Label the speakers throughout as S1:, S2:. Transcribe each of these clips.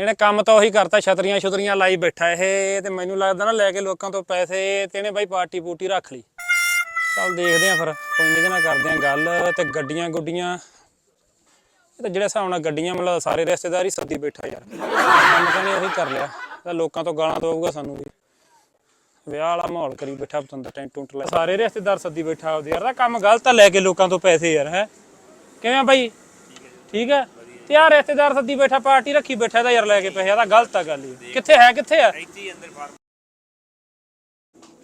S1: ਇਹਨੇ ਕੰਮ ਤਾਂ ਉਹੀ ਕਰਤਾ, ਛਤਰੀਆਂ ਛੁਤਰੀਆਂ ਲਾਈ ਬੈਠਾ ਇਹ, ਤੇ ਮੈਨੂੰ ਲੱਗਦਾ ਨਾ ਲੈ ਕੇ ਲੋਕਾਂ ਤੋਂ ਪੈਸੇ ਤੇ ਇਹਨੇ ਬਾਈ ਪਾਰਟੀ ਪੂਟੀ ਰੱਖ ਲਈ। ਚੱਲ ਦੇਖਦੇ ਆਂ ਫਿਰ, ਕੋਈ ਨਹੀਂ ਨਾਲ ਕਰਦੇ ਆਂ ਗੱਲ, ਤੇ ਗੱਡੀਆਂ ਗੁੱਡੀਆਂ, ਇਹ ਤਾਂ ਜਿਹੜੇ ਹਿਸਾਬ ਨਾਲ ਗੱਡੀਆਂ ਮਤਲਬ ਸਾਰੇ ਰਿਸ਼ਤੇਦਾਰ ਹੀ ਸੱਦੀ ਬੈਠਾ ਯਾਰ। ਕੰਮ ਕਹਿੰਦੇ ਉਹੀ ਕਰ ਲਿਆ, ਤਾਂ ਲੋਕਾਂ ਤੋਂ ਗਾਲਾਂ ਦਊਗਾ ਸਾਨੂੰ ਵੀ। ਵਿਆਹ ਵਾਲਾ ਮਾਹੌਲ ਕਰੀ ਬੈਠਾ ਪਤੰਦਰ ਟੈਂਟ ਟੁੰਟ ਲੈ, ਸਾਰੇ ਰਿਸ਼ਤੇਦਾਰ ਸੱਦੀ ਬੈਠਾ ਉਹਦੇ ਯਾਰ ਦਾ ਕੰਮ ਗਲਤ ਆ ਲੈ ਕੇ ਲੋਕਾਂ ਤੋਂ ਪੈਸੇ ਯਾਰ, ਹੈ। ਕਿਵੇਂ ਆ ਬਾਈ? ਠੀਕ ਹੈ ਤੇ ਯਾਰ ਰਿਸ਼ਤੇਦਾਰ ਸੱਦੀ ਬੈਠਾ ਪਾਰਟੀ ਰੱਖੀ ਬੈਠਾ ਇਹਦਾ ਯਾਰ ਲੈ ਕੇ ਪੈਸੇ ਇਹਦਾ ਗਲਤ ਆ ਗੱਲ ਇਹ। ਕਿੱਥੇ ਹੈ ਕਿੱਥੇ ਆ?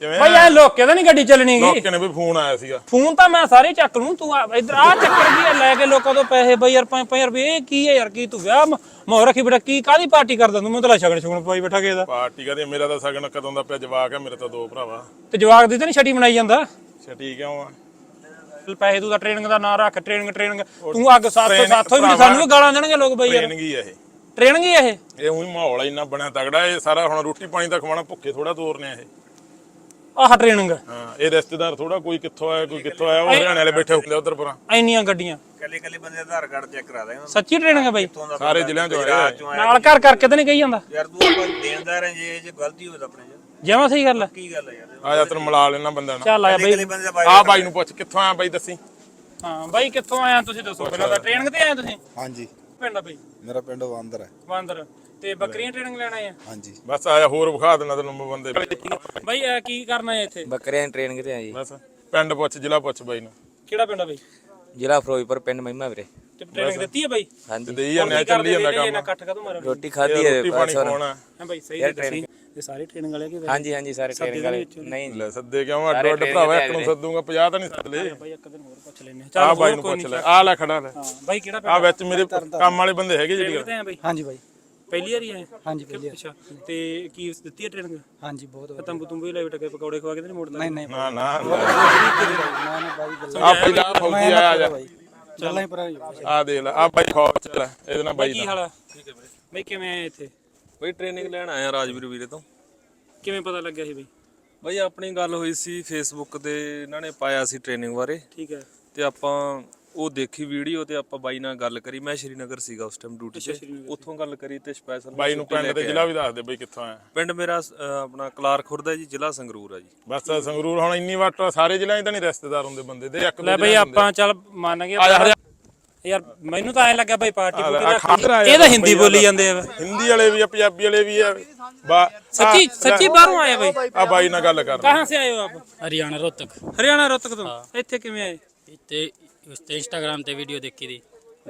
S1: ਬਾਈ ਐ ਲੋਕੇ ਤਾਂ ਨਹੀਂ ਗੱਡੀ ਚੱਲਣੀ ਗੀ।
S2: ਲੋਕਾਂ ਨੇ ਵੀ ਫੋਨ ਆਇਆ ਸੀਗਾ।
S1: ਫੋਨ ਤਾਂ ਮੈਂ ਸਾਰੇ ਚੱਕ ਲੂੰ ਤੂੰ ਆ- ਇੱਧਰ ਆ ਚੱਕਰ ਕੀ ਆ ਲੈ ਕੇ ਲੋਕਾਂ ਤੋਂ ਪੈਸੇ ਬਈ ਯਾਰ 5 ਰੁਪਏ ਇਹ ਕੀ ਹੈ ਯਾਰ ਕੀ ਤੂੰ ਵਿਆਹ ਮੋਹ ਰੱਖੀ ਬੇਟਾ ਕੀ ਕਾਦੀ ਪਾਰਟੀ ਕਰਦਾ ਤੂੰ? ਮੈਂ ਤਾਂ ਛਗਣ ਛਗਣ ਪਾਈ ਬੈਠਾ ਕੇ ਦਾ।
S2: ਪਾਰਟੀ ਕਹਦੇ ਮੇਰਾ ਤਾਂ ਸਗਨ ਕਦੋਂ ਦਾ ਪਿਆ ਜਵਾਕ ਹੈ ਮੇਰੇ ਤਾਂ ਦੋ ਭਰਾਵਾ।
S1: ਤੇ ਜਵਾਕ ਦੀ ਤਾਂ ਨਹੀਂ ਛੱਡੀ ਬਣਾਈ ਜਾਂਦਾ?
S2: ਛੱਟੀ ਕਿਉਂ ਆ।
S1: ਪੈਸੇ ਤੂੰ ਤਾਂ ਟ੍ਰੇਨਿੰਗ ਦਾ ਨਾਂ ਰੱਖ ਟ੍ਰੇਨਿੰਗ ਟ੍ਰੇਨਿੰਗ ਤੂੰ ਅੱਗ ਸਾਥੋਂ ਸਾਥੋਂ ਵੀ ਸਾਨੂੰ ਵੀ ਗਾਲਾਂ ਦੇਣਗੇ ਲੋਕ ਬਈ ਯਾਰ।
S2: ਟ੍ਰੇਨਿੰਗ ਹੀ ਆ ਇਹ।
S1: ਟ੍ਰੇਨਿੰਗ ਹੀ ਇਹ?
S2: ਇਹ ਉਹੀ ਮਾਹੌਲ ਇੰਨਾ ਬਣਿਆ ਤਗੜਾ ਇਹ ਸਾਰਾ ਹੁਣ ਰੋਟੀ ਪਾਣੀ ਦਾ ਖਵਾਣਾ ਭੁੱਖੇ ਥੋੜਾ ਤੋਰਨੇ ਆ ਇਹ।
S1: ਆਹ ਟ੍ਰੇਨਿੰਗ
S2: ਹਾਂ ਇਹ ਰਿਸ਼ਤੇਦਾਰ ਥੋੜਾ ਕੋਈ ਕਿੱਥੋਂ ਆਇਆ ਕੋਈ ਕਿੱਥੋਂ ਆਇਆ ਉਹ ਹਰਿਆਣੇ ਵਾਲੇ ਬੈਠੇ ਹੁੰਦੇ ਉਧਰ ਪਰਾਂ।
S1: ਇੰਨੀਆਂ ਗੱਡੀਆਂ।
S3: ਕੱਲੇ ਕੱਲੇ ਬੰਦੇ ਦਾ ਆਧਾਰ ਕਾਰਡ ਚੈੱਕ ਕਰਾ ਦੇ
S1: ਸੱਚੀ ਟ੍ਰੇਨਿੰਗ ਹੈ ਬਈ?
S2: ਸਾਰੇ ਜ਼ਿਲ੍ਹਿਆਂ ਚੋਂ
S3: ਆਇਆ
S1: ਨਾਲ ਕਰ ਕਰਕੇ ਤਾਂ ਨਹੀਂ ਕਹੀ ਜਾਂਦਾ?
S3: ਯਾਰ ਤੂੰ ਆਪਾਂ ਦੇਣਦਾਰ ਹੈ ਜੇ ਇਹ 'ਚ ਗਲਤੀ ਹੋਵੇ ਤਾਂ ਆਪਣੇ ਚ।
S1: ਜਮਾ ਸਹੀ ਗੱਲ ਹੈ
S3: ਕੀ ਗੱਲ ਹੈ ਯਾਰ?
S2: ਆ ਜਾ ਤੈਨੂੰ ਮਿਲਾ ਲੈਣਾ ਬੰਦਿਆਂ ਨਾਲ।
S1: ਚੱਲ ਆਇਆ ਬਈ।
S3: ਕੱਲੇ ਬੰਦੇ ਦਾ ਬਾਈ
S2: ਆ ਬਾਈ ਨੂੰ ਪੁੱਛ ਕਿੱਥੋਂ ਆਇਆ ਬਾਈ ਦੱਸੀ?
S1: ਹਾਂ ਬਾਈ ਕਿੱਥੋਂ ਆਇਆ ਤੁਸੀਂ ਦੱਸੋ? ਪਹਿਲਾਂ ਤਾਂ ਟ੍ਰੇਨਿੰਗ ਤੇ ਆਏ ਤੁਸੀਂ?
S4: ਹਾਂਜੀ।
S1: ਪਿੰਡ ਆ ਬਈ?
S4: ਮੇਰਾ ਪਿੰਡ ਵਾਂਦਰ ਹੈ।
S1: ਬਾਂਦਰ ਤੇ ਬੱਕਰੀਆਂ ਟ੍ਰੇਨਿੰਗ ਲੈਣ ਆਏ ਆ?
S4: ਹਾਂਜੀ।
S2: ਬਸ ਆਇਆ ਹੋਰ ਵਿਖਾ ਦੇਣਾ ਤੈਨੂੰ ਬੰਦੇ
S1: ਬਾਈ ਇਹ ਕੀ ਕਰਨਾ ਹੈ ਇੱਥੇ?
S5: ਬੱਕਰੀਆਂ ਦੀ ਟ੍ਰੇਨਿੰਗ ਤੇ ਆ ਜੀ।
S2: ਬਸ ਪਿੰਡ ਪੁੱਛ ਜ਼ਿਲ੍ਹਾ ਪੁੱਛ ਬਾਈ ਨੂੰ।
S1: ਕਿਹੜਾ ਪਿੰਡ ਆ ਬਾਈ?
S5: ਜ਼ਿਲ੍ਹਾ ਫਿਰੋਜ਼ਪੁਰ ਪਿੰਡ ਮਹਿਮਾ ਵੀਰੇ।
S1: ਤੇ ਟ੍ਰੇਨਿੰਗ ਦਿੱਤੀ ਹੈ ਬਾਈ?
S5: ਹਾਂਜੀ।
S2: ਦੇਈ ਜਾਂਦੇ ਆ ਚੱਲੀ ਜਾਂਦਾ
S1: ਇਹਨਾਂ
S2: ਕੰਮ।
S1: ਇਕੱਠ ਕਦੋਂ ਮਾਰੋ
S5: ਰੋਟੀ ਖਾਧੀ ਹੈ
S2: ਰੋਟੀ ਪਾਣੀ
S1: ਹਾਂ ਬਾਈ ਸਹੀ ਹੈ ਦੱਸੀ। ਇਹ ਸਾਰੇ ਟ੍ਰੇਨਿੰਗ ਵਾਲੇ ਕੀ
S5: ਹਾਂਜੀ ਹਾਂਜੀ ਸਾਰੇ ਟ੍ਰੇਨਿੰਗ ਵਾਲੇ। ਨਹੀਂ
S2: ਲੈ ਸੱਦੇ ਕਿਉਂ? ਅੱਡ ਅੱਡ ਭਰਾਵਾ ਇੱਕ ਨੂੰ ਸੱਦੂਗਾ 50 ਤਾਂ ਨਹੀਂ ਸੱਦ ਲਏ।
S1: ਬਾਈ ਇੱਕ ਦਿਨ ਹੋਰ ਪੁੱਛ ਲੈਨੇ
S2: ਆ ਬਾਈ ਨੂੰ ਪੁੱਛ ਲੈ। ਆ ਲੈ ਖੜਾ ਲੈ
S1: ਹਾਂ ਬਾਈ ਕਿਹੜਾ
S2: ਆ ਵਿੱਚ ਮੇਰੇ ਕੰਮ ਵਾਲੇ ਬੰਦੇ ਹੈਗੇ ਜਿਹੜੀ
S6: ਹਾਂਜੀ ਬਾਈ।
S1: ਪਹਿਲੀ ਵਾਰੀ ਆਏ?
S6: ਹਾਂਜੀ ਪਹਿਲੀ
S1: ਅੱਛਾ ਤੇ ਕੀ ਦਿੱਤੀ ਹੈ ਟ੍ਰੇਨਿੰਗ
S6: ਹਾਂਜੀ ਬਹੁਤ ਵਧੀਆ।
S1: ਤੰਬੂ ਤੁੰਬੂ ਹੀ ਲੈ ਬਟਕੇ ਪਕੌੜੇ ਖਵਾ ਕੇ ਤੇ ਨਹੀਂ ਮੋੜਦਾ
S6: ਨਹੀਂ ਨਹੀਂ।
S2: ਨਾ ਨਾ। ਆ ਪਹਿਲਾਂ ਫੌਜੀ ਆਇਆ ਆ ਜਾ।
S6: ਚੱਲਾਂ ਹੀ ਪਰ
S2: ਆ ਦੇਖ ਲੈ ਆ ਬਾਈ ਖੌਫ ਚ ਲੈ ਇਹਦੇ ਨਾਲ ਬਾਈ
S1: ਕੀ ਹਾਲ ਆ? ਠੀਕ ਹੈ ਬਾਈ। ਬਾਈ ਕਿਵੇਂ ਆਏ ਇੱਥੇ?
S7: ਬਈ ਟ੍ਰੇਨਿੰਗ ਲੈਣ ਆਇਆ ਰਾਜਵੀਰ ਵੀਰੇ ਤੋਂ।
S1: ਕਿਵੇਂ ਪਤਾ ਲੱਗਿਆ ਸੀ ਬਾਈ?
S7: ਬਈ ਆਪਣੀ ਗੱਲ ਹੋਈ ਸੀ ਫੇਸਬੁੱਕ ਤੇ ਇਹਨਾਂ ਨੇ ਪਾਇਆ ਸੀ ਟ੍ਰੇਨਿੰਗ ਬਾਰੇ।
S1: ਠੀਕ ਹੈ।
S7: ਤੇ ਆਪਾਂ ਉਹ ਦੇਖੀ ਵੀਡੀਓ ਤੇ ਆਪਾਂ ਬਾਈ ਨਾਲ ਗੱਲ ਕਰੀ। ਮੈਂ ਸ਼੍ਰੀਨਗਰ ਸੀਗਾ ਉਸ ਟਾਈਮ ਡਿਊਟੀ ਤੇ। ਉੱਥੋਂ ਗੱਲ ਕਰੀ ਤੇ ਸਪੈਸ਼ਲ
S2: ਬਾਈ ਨੂੰ ਪਿੰਡ ਤੇ ਜ਼ਿਲ੍ਹਾ ਵੀ ਦੱਸ ਦੇ ਬਾਈ ਕਿੱਥੋਂ ਆਇਆ।
S7: ਪਿੰਡ ਮੇਰਾ ਆਪਣਾ ਕਲਾਰ ਖੁਰਦਾ ਜੀ ਜ਼ਿਲ੍ਹਾ ਸੰਗਰੂਰ ਆ ਜੀ।
S2: ਬਸ ਸੰਗਰੂਰ ਹੁਣ ਇੰਨੀ ਵਾਟ ਸਾਰੇ ਜ਼ਿਲ੍ਹਿਆਂ 'ਚ ਤਾਂ ਨਹੀਂ ਰਿਸ਼ਤੇਦਾਰ ਹੁੰਦੇ ਬੰਦੇ। ਦੇ ਇੱਕ ਦੋ
S1: ਲੈ ਬਈ ਆਪਾਂ ਚੱਲ ਮੰਨ ਗਏ
S2: ਆ ਜਾ।
S1: ਯਾਰ ਮੈਨੂੰ ਤਾਂ ਐ ਲੱਗਾ ਬਈ ਪਾਰਟੀ ਪੂਰੀ ਇਹ ਤਾਂ ਹਿੰਦੀ ਬੋਲੀ ਜਾਂਦੇ ਆ।
S2: ਹਿੰਦੀ ਵਾਲੇ ਵੀ ਆ ਪੰਜਾਬੀ ਵਾਲੇ ਵੀ ਆ।
S1: ਸੱਚੀ ਸੱਚੀ ਬਾਹਰੋਂ ਆਏ ਬਈ।
S2: ਆ ਬਾਈ ਨਾਲ ਗੱਲ ਕਰ
S1: ਕਹਾਂ ਸੇ ਆਏ ਹੋ ਆਪ?
S8: ਹਰਿਆਣਾ ਰੋਹਤਕ
S1: ਹਰਿਆਣਾ ਰੋਤਕ ਤੋਂ? ਇੱਥੇ ਕਿਵੇਂ ਆਏ?
S8: ਤੇ ਉਸ ਤੇ ਇੰਸਟਾਗ੍ਰਾਮ ਤੇ ਵੀਡੀਓ ਦੇਖੀ ਦੀ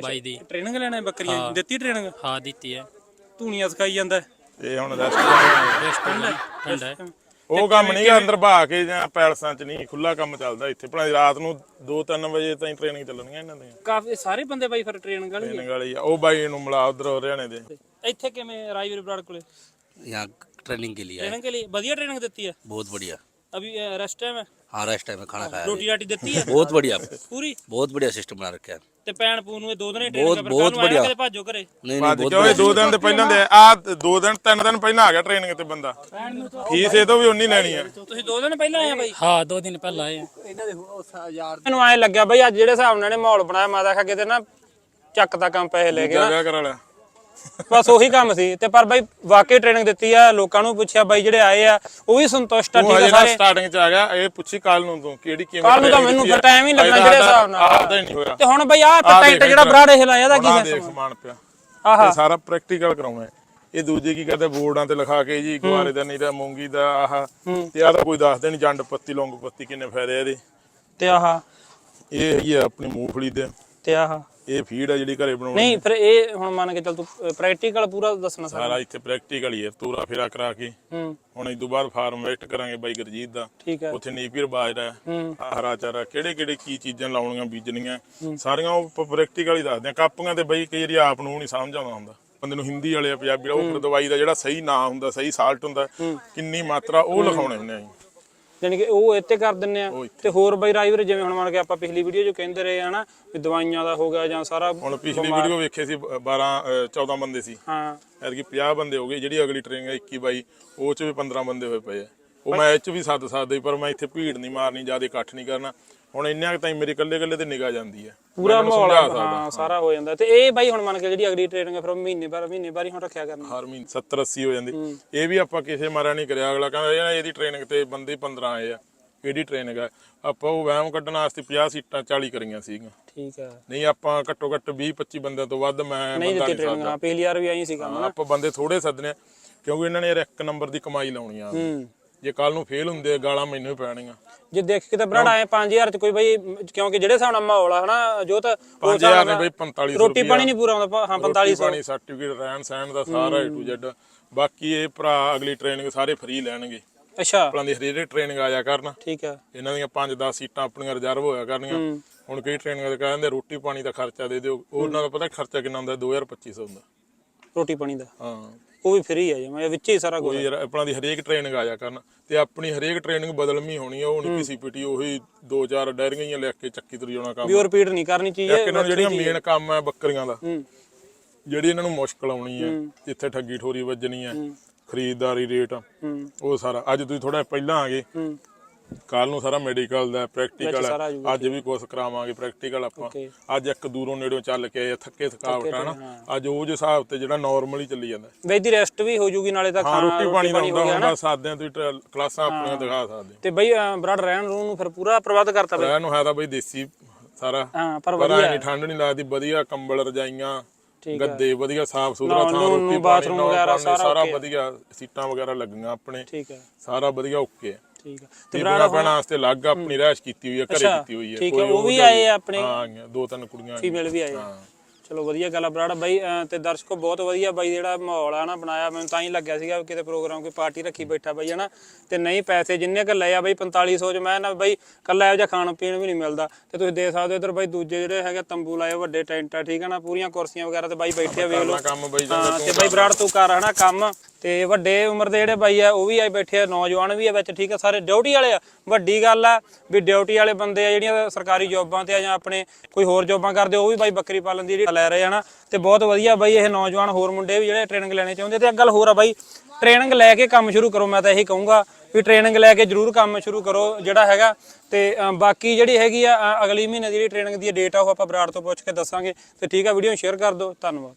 S8: ਬਾਈ ਦੀ।
S1: ਟ੍ਰੇਨਿੰਗ ਲੈਣਾ ਹੈ ਬੱਕਰੀਆਂ ਦੀ? ਦਿੱਤੀ ਟ੍ਰੇਨਿੰਗ
S8: ਹਾਂ ਦਿੱਤੀ ਹੈ।
S1: ਧੂਣੀਆਂ ਸਿਖਾਈ ਜਾਂਦਾ।
S2: ਇਹ ਹੁਣ ਰੈਸਟੋਰੈਂਟ
S8: ਠੰਡਾ ਹੈ।
S2: ਉਹ ਕੰਮ ਨਹੀਂ ਗਾ ਅੰਦਰ ਬਹਾ ਕੇ ਜਾਂ ਪੈਲਸਾਂ 'ਚ ਨਹੀਂ ਖੁੱਲਾ ਕੰਮ ਚੱਲਦਾ ਇੱਥੇ ਭਲਾ ਰਾਤ ਨੂੰ 2-3 ਵਜੇ ਤਾਈਂ ਟ੍ਰੇਨਿੰਗ ਚੱਲਣਗੀਆਂ ਇਹਨਾਂ ਦੀਆਂ
S1: ਕਾਫੀ ਸਾਰੇ ਬੰਦੇ ਬਾਈ ਫਿਰ ਟ੍ਰੇਨਿੰਗ ਵਾਲੀ
S2: ਟ੍ਰੇਨਿੰਗ ਵਾਲੀ ਆ ਉਹ ਬਾਈ ਨੂੰ ਮਿਲਾ ਉਧਰ ਹਰਿਆਣੇ ਦੇ
S1: ਇੱਥੇ ਕਿਵੇਂ ਰਾਜਵੀਰ ਬਰਾੜ ਕੋਲੇ
S9: यहाँ ट्रेनिंग के लिए आए
S1: ਟ੍ਰੇਨਿੰਗ ਕੇ ਲਈ ਵਧੀਆ ਟ੍ਰੇਨਿੰਗ ਦਿੱਤੀ ਹੈ
S9: बहुत बढ़िया
S1: अभी रेस्ट टाइम है
S9: हाँ रेस्ट टाइम में खाना खाया
S1: रोटी राटी देती है
S9: बहुत बढ़िया
S1: पूरी
S9: बहुत बढ़िया सिस्टम बना रखे हैं
S1: ਤੇ ਭੈਣ ਪੂ ਨੂੰ ਇਹ ਦੋ ਦਿਨ ਹੀ
S9: ਬਹੁਤ-
S1: ਟ੍ਰੇਨਿੰਗ
S9: ਬਹੁਤ ਵਧੀਆ।
S1: ਕਦੇ ਭਾਜੋ ਘਰੇ
S9: नहीं नहीं
S2: ਬਾਅਦ
S9: बहुत
S2: ਕਿਉਂ ਇਹ ਦੋ ਦਿਨ ਦੇ ਪਹਿਲਾਂ ਦੇ ਆ ਦੋ ਦਿਨ ਤਿੰਨ ਦਿਨ ਪਹਿਲਾਂ ਆ ਗਿਆ ਟ੍ਰੇਨਿੰਗ ਤੇ ਬੰਦਾ ਫੀਸ ਇਹ ਤੋਂ ਵੀ ਉਨੀ ਲੈਣੀ ਆ
S1: ਤੁਸੀਂ ਦੋ ਦਿਨ ਪਹਿਲਾਂ ਆਏ ਆ ਬਾਈ
S8: ਹਾਂ ਦੋ ਦਿਨ ਪਹਿਲਾਂ ਆਏ ਹਾਂ
S1: ਮੈਨੂੰ ਐ ਲੱਗਿਆ ਬਾਈ ਅੱਜ ਜਿਹੜੇ ਹਿਸਾਬ ਨਾਲ ਨੇ ਮਾਹੌਲ ਬਣਾਇਆ ਮਾਦਾ ਖਾ ਕਿਤੇ ਨਾ ਚੱਕ ਦਾ ਕੰਮ ਪੈਸੇ ਲੈ ਕੇ ਨਾ
S2: ਕਿਆ ਕਰਾ ਲਿਆ
S1: ਬਸ ਉਹੀ ਕੰਮ ਸੀ। ਤੇ ਪਰ ਬਾਈ ਵਾਕਈ ਟ੍ਰੇਨਿੰਗ ਦਿੱਤੀ ਆ ਲੋਕਾਂ ਨੂੰ ਪੁੱਛਿਆ ਬਾਈ ਜਿਹੜੇ ਆਏ ਆ ਉਹ ਵੀ ਸੰਤੁਸ਼ਟ ਆ ਠੀਕ ਆ ਸਾਰੇ।
S2: ਸਟਾਰਟਿੰਗ 'ਚ ਆ ਗਿਆ ਇਹ ਪੁੱਛੀ ਕੱਲ ਨੂੰ ਤੂੰ ਕਿਹੜੀ ਕਿਵੇਂ
S1: ਕੱਲ ਨੂੰ ਤਾਂ ਮੈਨੂੰ
S2: ਆ।
S1: ਫਿਰ time ਹੀ ਲੱਗਣਾ ਜਿਹੜੇ ਹਿਸਾਬ ਨਾਲ।
S2: ਆਦਾ ਹੀ ਨਹੀਂ ਹੋਇਆ।
S1: ਤੇ ਹੁਣ ਬਾਈ ਆਹ
S2: ਆਹ
S1: ਟੈਂਟ ਜਿਹੜਾ। ਬਰਾੜੇ ਹਿਲਾਇਆ ਇਹਦਾ ਕੀ ਹੈ?
S2: ਦੇਖ ਸਮਾਨ ਪਿਆ।
S1: ਆਹਾ।
S2: ਸਾਰਾ ਪ੍ਰੈਕਟੀਕਲ ਕਰਾਉਣਾ। ਇਹ ਦੂਜੇ ਕੀ ਕਰਦੇ ਬੋਰਡਾਂ ਤੇ ਲਿਖਾ ਕੇ ਜੀ ਗੁਆਰੇ ਦਾ ਨੀਰਾ ਮੂੰਗੀ ਦਾ ਆਹ। ਤੇ ਆਹ ਤਾਂ ਕੋਈ ਦੱਸਦੇ ਨਹੀਂ ਜੰਡ ਪੱਤੀ ਲੌਂਗ ਪੱਤੀ ਕਿੰਨੇ ਫਾਇਦੇ ਆ ਇਹਦੇ।
S1: ਤੇ ਆਹ।
S2: ਇਹ ਹੈਗੀ ਆ ਆਪਣੀ ਮੂੰਗਫਲੀ ਦੇ।
S1: ਤੇ ਆਹ।
S2: ਇਹ ਫੀਡ ਆ ਜਿਹੜੀ ਘਰੇ ਬਣਾਉਣੀ
S1: ਨਹੀਂ ਫਿਰ ਇਹ ਹੁਣ ਮੰਨ ਕੇ ਚੱਲ ਤੂੰ ਪ੍ਰੈਕਟੀਕਲ ਪੂਰਾ ਦੱਸਣਾ ਸਾਰਾ।
S2: ਸਾਰਾ ਇੱਥੇ ਪ੍ਰੈਕਟੀਕਲ ਹੀ ਹੈ। ਤੂਰਾ ਫੇਰਾ ਕਰਾ ਕੇ।
S1: ਹੂੰ।
S2: ਹੁਣ ਇਸ ਤੋਂ ਬਾਅਦ ਫਾਰਮ ਵੇਸਟ ਕਰਾਂਗੇ ਬਾਈ ਗੁਰਜੀਤ ਦਾ।
S1: ਠੀਕ ਹੈ।
S2: ਉੱਥੇ ਨੀਪੀਰ ਬਾਜਰਾ
S1: ਹੂੰ।
S2: ਆਹ ਹਰਾ ਚਾਰਾ ਕਿਹੜੇ ਕਿਹੜੇ ਕੀ ਚੀਜ਼ਾਂ ਲਾਉਣੀਆਂ ਬੀਜਣੀਆਂ। ਸਾਰੀਆਂ ਉਹ ਪ੍ਰੈਕਟੀਕਲ ਹੀ ਦੱਸਦੇ ਆ। ਕਾਪੀਆਂ ਤੇ ਬਈ ਕਈ ਵਾਰੀ ਆਪ ਨੂੰ ਨਹੀਂ ਸਮਝ ਆਉਂਦਾ ਹੁੰਦਾ। ਬੰਦੇ ਨੂੰ ਹਿੰਦੀ ਵਾਲੇ ਪੰਜਾਬੀ ਵਾਲੇ ਉਹ ਫਿਰ ਦਵਾਈ ਦਾ ਜਿਹੜਾ ਸਹੀ ਨਾਂ ਹੁੰਦਾ ਸਹੀ ਸਾਲਟ ਹੁੰਦਾ ਕਿੰਨੀ ਮਾਤਰਾ ਉਹ ਲਿਖਾਉਣੇ ਹੁੰਦੇ ਆ ਜੀ
S1: ਜਾਣੀ ਕਿ ਉਹ ਇੱਥੇ ਕਰ ਦਿੰਨੇ ਆ। ਤੇ ਹੋਰ ਬਾਈ ਰਾਈਵਰ ਜਿਵੇਂ ਹੁਣ ਮੰਨ ਕੇ ਆਪਾਂ ਪਿਛਲੀ ਵੀਡੀਓ 'ਚ ਕਹਿੰਦੇ ਰਹੇ ਹਨਾ ਵੀ ਦਵਾਈਆਂ ਦਾ ਹੋ ਗਿਆ ਜਾਂ ਸਾਰਾ
S2: ਹੁਣ ਪਿਛਲੀ ਵੀਡੀਓ ਵੇਖੇ ਸੀ 12 ਅ, 14 ਬੰਦੇ ਸੀ।
S1: ਹਾਂ।
S2: ਐਤਕੀ 50 ਬੰਦੇ ਹੋ ਗਏ ਜਿਹੜੀ ਅਗਲੀ ਟ੍ਰੇਨਿੰਗ ਹੈ 21 ਬਾਈ ਉਹ ਚ ਵੀ 15 ਬੰਦੇ ਹੋਏ ਪਏ ਆ। ਉਹ ਮੈਂ ਇਹ ਚ ਵੀ ਸੱਦ ਸਕਦਾ ਪਰ ਮੈਂ ਇੱਥੇ ਭੀੜ ਨਹੀਂ ਮਾਰਨੀ ਜ਼ਿਆਦਾ ਇਕੱਠ ਨਹੀਂ ਕਰਨਾ। ਹੁਣ ਇੰਨਾ ਕੁ ਤਾਂ ਮੇਰੀ ਇਕੱਲੇ ਇਕੱਲੇ ਤੇ ਨਿਗਾਹ ਜਾਂਦੀ ਹੈ।
S1: ਪੂਰਾ ਮਾਹੌਲ। ਹਾਂ ਸਾਰਾ ਹੋ ਜਾਂਦਾ। ਤੇ ਇਹ ਬਾਈ ਹੁਣ ਮੰਨ ਕੇ ਜਿਹੜੀ ਅਗਲੀ ਟ੍ਰੇਨਿੰਗ ਹੈ ਫਿਰ ਉਹ ਮਹੀਨੇ ਬਾਅਦ ਮਹੀਨੇ ਬਾਅਦ ਹੀ ਹੁਣ ਰੱਖਿਆ ਕਰਨਾ।
S2: ਹਰ ਮਹੀਨੇ 70 80 ਹੋ ਜਾਂਦੀ। ਇਹ ਵੀ ਆਪਾਂ ਕਿਸੇ ਮਾਰਾ ਨਹੀਂ ਕਰਿਆ। ਅਗਲਾ ਕਹਿੰਦਾ ਯਾਰ ਇਹਦੀ ਟ੍ਰੇਨਿੰਗ ਤੇ ਬੰਦੇ 15 ਆਏ ਆ। ਕਿਹੜੀ ਟ੍ਰੇਨਿੰਗ ਆ ਆਪਾਂ ਉਹ ਵਹਿਮ ਕੱਢਣ ਵਾਸਤੇ 50 ਸੀਟਾਂ 40 ਕਰੀਆਂ ਸੀਗੀਆਂ।
S1: ਠੀਕ ਹੈ
S2: ਨਹੀਂ ਆਪਾਂ ਘੱਟੋ ਘੱਟ 20 25 ਬੰਦਿਆਂ ਤੋਂ ਵੱਧ ਮੈਂ
S1: ਨਹੀਂ ਦਿੱਤੀ ਟ੍ਰੇਨਿੰਗ ਹਾਂ ਪਿਛਲੀ ਵਾਰ ਵੀ ਆਈ ਸੀ ਕੰਮ
S2: ਹਾਂ, ਆਪਾਂ ਬੰਦੇ ਥੋੜੇ ਸੱਦਨੇ ਆ, ਕਿਉਂਕਿ ਇਹਨਾਂ ਨੇ ਯਾਰ ਇੱਕ ਨੰਬਰ ਦੀ ਕਮਾਈ ਲਾਉਣੀ ਆ
S1: ਹੂੰ।
S2: ਜੇ ਕੱਲ ਨੂੰ ਫੇਲ ਹੁੰਦੇ ਆ, ਗਾਲਾਂ ਮੈਨੂੰ ਹੀ ਪੈਣੀਆਂ।
S1: ਜੇ ਦੇਖ ਕੇ ਤਾਂ ਬਰਾੜ ਆਏ 5000 ਚ ਕੋਈ ਬਈ ਕਿਉਂਕਿ ਜਿਹੜੇ ਹਿਸਾਬ ਨਾਲ ਮਾਹੌਲ ਆ ਹਨਾ ਜੋ ਤਾਂ
S2: 5000 ਨੇ ਬਈ 4500
S1: ਰੋਟੀ ਪਾਣੀ ਨਹੀਂ ਪੂਰਾ ਆਉਂਦਾ ਹਾਂ 4500
S2: ਪਾਣੀ ਸਰਟੀਫਿਕੇਟ ਰਹਿਣ ਸਹਿਣ ਦਾ ਸਾਰਾ A to Z ਬਾਕੀ ਇਹ ਭਰਾ ਅਗਲੀ ਟ੍ਰੇਨਿੰਗ ਸਾਰੇ ਫ੍ਰੀ ਲੈਣਗੇ।
S1: ਅੱਛਾ।
S2: ਆਪਣਾ ਦੀ ਹਰੇਕ ਟ੍ਰੇਨਿੰਗ ਆਇਆ ਕਰਨ।
S1: ਠੀਕ ਹੈ
S2: ਇਹਨਾਂ ਦੀਆਂ 5-10 ਸੀਟਾਂ ਆਪਣੀਆਂ ਰਿਜ਼ਰਵ ਹੋਇਆ ਕਰਨੀਆਂ। ਹੁਣ ਕਈ ਟ੍ਰੇਨਿੰਗ ਦੇ ਕਹਿੰਦੇ ਰੋਟੀ ਪਾਣੀ ਦਾ ਖਰਚਾ ਦੇ ਦਿਓ। ਉਹਨਾਂ ਦਾ ਪਤਾ ਖਰਚਾ ਕਿੰਨਾ ਹੁੰਦਾ? 2250 ਹੁੰਦਾ।
S1: ਰੋਟੀ ਪਾਣੀ ਦਾ।
S2: ਹਾਂ।
S1: ਉਹ ਵੀ ਫ੍ਰੀ ਹੈ ਜਿਵੇਂ ਵਿੱਚ ਹੀ ਸਾਰਾ ਕੁਝ
S2: ਕੋਈ ਯਾਰ ਆਪਣਾ ਦੀ ਹਰੇਕ ਟ੍ਰੇਨਿੰਗ ਆਇਆ ਕਰਨ। ਤੇ ਆਪਣੀ ਹਰੇਕ ਟ੍ਰੇਨਿੰਗ ਬਦਲਮੀ ਹੋਣੀ ਆ ਉਹ ਨਹੀਂ ਪੀਟੀ ਉਹੀ ਦੋ ਚਾਰ ਡੈਰੀਆਂ ਹੀ ਲੈ ਕੇ ਚੱਕੀ ਤੁਰ ਜਾਣਾ ਕੰਮ।
S1: ਵੀ ਉਹ ਰਿਪੀਟ ਨਹੀਂ ਕਰਨੀ
S2: ਇੱਕ
S1: ਚਾਹੀਏ
S2: ਇਹਨਾਂ ਨੂੰ ਜਿਹੜੀਆਂ ਮੇਨ ਕੰਮ ਹੈ ਬੱਕਰੀਆਂ ਦਾ।
S1: ਹੂੰ।
S2: ਜਿਹੜੀ ਇਹਨਾਂ ਨੂੰ ਮੁਸ਼ਕਲ ਆਉਣੀ ਹੈ। ਜਿੱਥੇ ਠੱਗੀ ਠੋਰੀ ਵੱਜਣੀ ਹੈ। ਖਰੀਦਦਾਰੀ ਰੇਟ ਉਹ ਸਾਰਾ। ਅੱਜ ਤੁਸੀਂ ਥੋੜਾ ਪਹਿਲਾਂ ਆ ਗਏ। ਕੱਲ ਨੂੰ ਸਾਰਾ ਮੈਡੀਕਲ ਦਾ ਪ੍ਰੈਕਟੀਕਲ। ਅੱਜ ਵੀ ਕੋਰਸ ਕਰਾਵਾਂਗੇ ਪ੍ਰੈਕਟੀਕਲ ਆਪਾਂ. ਅੱਜ ਇੱਕ ਦੂਰੋਂ ਨੇੜੋਂ ਚੱਲ ਕੇ ਆਏ ਥੱਕੇ ਥਕਾਵਟ ਨਾ। ਅੱਜ ਉਹ ਜਿਹੇ ਹਿਸਾਬ ਤੇ ਜਿਹੜਾ ਨਾਰਮਲੀ ਚੱਲੀ ਜਾਂਦਾ।
S1: ਬਈ ਦੀ ਰੈਸਟ ਵੀ ਹੋ ਜੂਗੀ ਨਾਲੇ ਤਾਂ ਖਾਣਾ
S2: ਰੋਟੀ ਪਾਣੀ ਦਾ ਹੁੰਦਾ ਹੁੰਦਾ ਸਾਦਿਆਂ ਤੁਸੀਂ ਕਲਾਸਾਂ ਆਪਣੀਆਂ ਦਿਖਾ ਸਕਦੇ
S1: ਤੇ ਬਈ ਬਰਾੜ ਰਹਿਣ ਰੂਣ ਨੂੰ ਫਿਰ ਪੂਰਾ ਪ੍ਰਬੰਧ ਕਰਤਾ ਬਈ।
S2: ਰਹਿਣ ਨੂੰ ਹੈ ਤਾਂ ਬਈ ਦੇਸੀ ਸਾਰਾ।
S1: ਹਾਂ ਪਰ ਵਧੀਆ
S2: ਨਹੀਂ ਠੰਡ ਨਹੀਂ ਲੱਗਦੀ ਵਧੀਆ ਕੰਬਲ ਰਜਾਈਆਂ। ਗੱਦੇ ਵਧੀਆ ਸਾਫ਼ ਸੁਥਰਾ ਥਾਂ ਰੋਟੀ ਪਾਣੀ
S1: ਸਾਰਾ।
S2: ਵਧੀਆ ਸੀਟਾਂ ਵਗੈਰਾ ਲੱਗੀਆਂ ਆਪਣੇ। ਸਾਰਾ ਵਧੀਆ ਓਕੇ ਹੈ।
S1: ਠੀਕ ਹੈ
S2: ਤੇ ਬੜਾ ਭੈਣਾਂ ਵਾਸਤੇ ਅਲੱਗ ਆਪਣੀ ਰਹਿਸ਼ ਕੀਤੀ ਹੋਈ ਹੈ ਘਰੇ ਕੀਤੀ ਹੋਈ ਹੈ
S1: ਠੀਕ ਹੈ, ਉਹ ਵੀ ਆਏ ਆ ਆਪਣੇ?
S2: ਹਾਂ ਦੋ ਤਿੰਨ ਕੁੜੀਆਂ ਆਈਆਂ।
S1: ਫੀਮੇਲ ਵੀ ਆਏ ਆ। ਚਲੋ ਵਧੀਆ ਗੱਲ ਆ ਬਰਾੜ। ਬਾਈ ਤੇ ਦਰਸ਼ਕੋ ਬਹੁਤ ਵਧੀਆ ਬਾਈ ਜਿਹੜਾ ਮਾਹੌਲ ਆ ਨਾ ਬਣਾਇਆ। ਮੈਨੂੰ ਤਾਂ ਹੀ ਲੱਗਿਆ ਸੀਗਾ ਕਿਤੇ ਪ੍ਰੋਗਰਾਮ ਕੋਈ ਪਾਰਟੀ ਰੱਖੀ ਬੈਠਾ ਬਾਈ ਹਨਾ? ਤੇ ਨਹੀਂ ਪੈਸੇ ਜਿੰਨੇ ਕ ਲਏ ਆ ਬਾਈ 4500 ਚ ਮੈਂ ਨਾ ਬਾਈ ਕੱਲਾ ਇਹੋ ਜਿਹਾ ਖਾਣ ਪੀਣ ਵੀ ਨਹੀਂ ਮਿਲਦਾ। ਤੇ ਤੁਸੀਂ ਦੇਖ ਸਕਦੇ ਹੋ ਇਧਰ ਬਾਈ ਦੂਜੇ ਜਿਹੜੇ ਹੈਗੇ ਤੰਬੂ ਲਾਏ ਵੱਡੇ ਟੈਂਟ ਆ ਠੀਕ ਹੈ ਨਾ? ਪੂਰੀਆਂ ਕੁਰਸੀਆਂ ਵਗੈਰਾ ਤੇ ਬਾਈ ਬੈਠੇ ਆ ਵੇਖ ਲਓ। ਤੇ ਬਾਈ ਬਰਾੜ ਤੂੰ ਕਰ ਹਨਾ ਕੰਮ। ਤੇ ਵੱਡੇ ਉਮਰ ਦੇ ਜਿਹੜੇ ਬਾਈ ਆ, ਉਹ ਵੀ ਆਏ ਬੈਠੇ ਆ, ਨੌਜਵਾਨ ਵੀ ਆ ਵਿੱਚ, ਠੀਕ ਆ, ਸਾਰੇ ਡਿਊਟੀ ਵਾਲੇ ਆ। ਵੱਡੀ ਗੱਲ ਆ ਵੀ ਡਿਊਟੀ ਵਾਲੇ ਬੰਦੇ ਆ ਜਿਹੜੀਆਂ ਸਰਕਾਰੀ ਜੌਬਾਂ ਤੇ ਆ ਜਾਂ ਆਪਣੇ ਕੋਈ ਹੋਰ ਜੌਬਾਂ ਕਰਦੇ, ਉਹ ਵੀ ਬਾਈ ਬੱਕਰੀ ਪਾਲਣ ਦੀ ਜਿਹੜੀ ਲੈ ਰਹੇ ਆ ਨਾ, ਤੇ ਬਹੁਤ ਵਧੀਆ ਬਾਈ ਇਹ ਨੌਜਵਾਨ ਹੋਰ ਮੁੰਡੇ ਵੀ ਜਿਹੜੇ ਟ੍ਰੇਨਿੰਗ ਲੈਣੇ ਚਾਹੁੰਦੇ ਤੇ ਇੱਕ ਗੱਲ ਹੋਰ ਆ ਬਾਈ ਟ੍ਰੇਨਿੰਗ ਲੈ ਕੇ ਕੰਮ ਸ਼ੁਰੂ ਕਰੋ, ਮੈਂ ਤਾਂ ਇਹੀ ਕਹੂੰਗਾ ਵੀ ਟ੍ਰੇਨਿੰਗ ਲੈ ਕੇ ਜਰੂਰ ਕੰਮ ਸ਼ੁਰੂ ਕਰੋ ਜਿਹੜਾ ਹੈਗਾ। ਤੇ ਬਾਕੀ ਜਿਹੜੀ ਹੈਗੀ ਆ ਅਗਲੀ ਮਹੀਨੇ ਦੀ ਜਿਹੜੀ ਟ੍ਰੇਨਿੰਗ ਦੀ ਡੇਟ ਆ, ਉਹ ਆਪਾਂ ਬਰਾੜ ਤੋਂ ਪੁੱਛ ਕੇ ਦੱਸਾਂਗੇ। ਤੇ ਠੀਕ ਆ ਵੀਡੀਓ ਸ਼ੇਅਰ ਕਰ ਦਿਓ। ਧੰਨਵਾਦ।